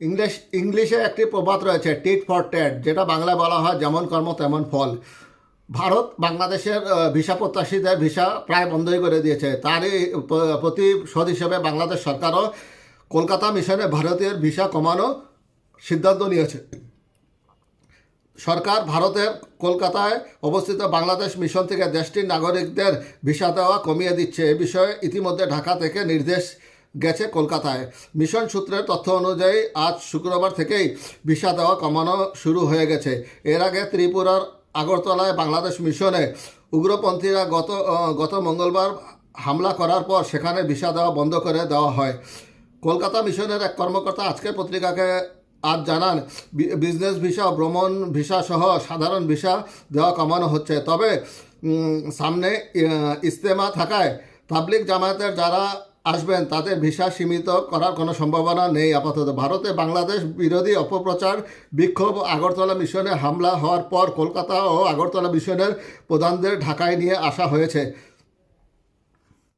English, ইংলিশে একটি প্রবাদ রয়েছে টিট ফর টেট যেটা বাংলায় বলা হয়, যেমন কর্ম, তেমন ফল ভারত বাংলাদেশের ভিসা প্রত্যাশীদের ভিসা প্রায় বন্ধই করে দিয়েছে। তারই প্রতিশোধ হিসেবে বাংলাদেশ সরকারও কলকাতা মিশনে ভারতীয় ভিসা কমানো সিদ্ধান্ত নিয়েছে। সরকার ভারতের কলকাতায় অবস্থিত বাংলাদেশ মিশন থেকে দেশটির নাগরিকদের ভিসা দেওয়া কমিয়ে দিচ্ছে। এ বিষয়ে ইতিমধ্যে ঢাকা থেকে নির্দেশ গেছে কলকাতায়। মিশন সূত্রের তথ্য অনুযায়ী আজ শুক্রবার থেকেই ভিসা দেওয়া কমানো শুরু হয়ে গেছে। এর আগে ত্রিপুরার আগরতলায় বাংলাদেশ মিশনে উগ্রপন্থীরা গত গত মঙ্গলবার হামলা করার পর সেখানে ভিসা দেওয়া বন্ধ করে দেওয়া হয়। কলকাতা মিশনের এক কর্মকর্তা আজকের পত্রিকাকে আজ জানান বিজনেস ভিসা ভ্রমণ ভিসা সহ সাধারণ ভিসা দেওয়া কমানো হচ্ছে। তবে সামনে আহ, ইজতেমা থাকায় পাবলিক জামায়াতের যারা আসবেন, তাদের ভিসা সীমিত করার কোনো সম্ভাবনা নেই। আপাতত ভারতে বাংলাদেশ বিরোধী অপপ্রচার বিক্ষোভ আগরতলা মিশনে হামলা হওয়ার পর কলকাতা ও আগরতলা মিশনের প্রধানদের ঢাকায় নিয়ে আসা হয়েছে।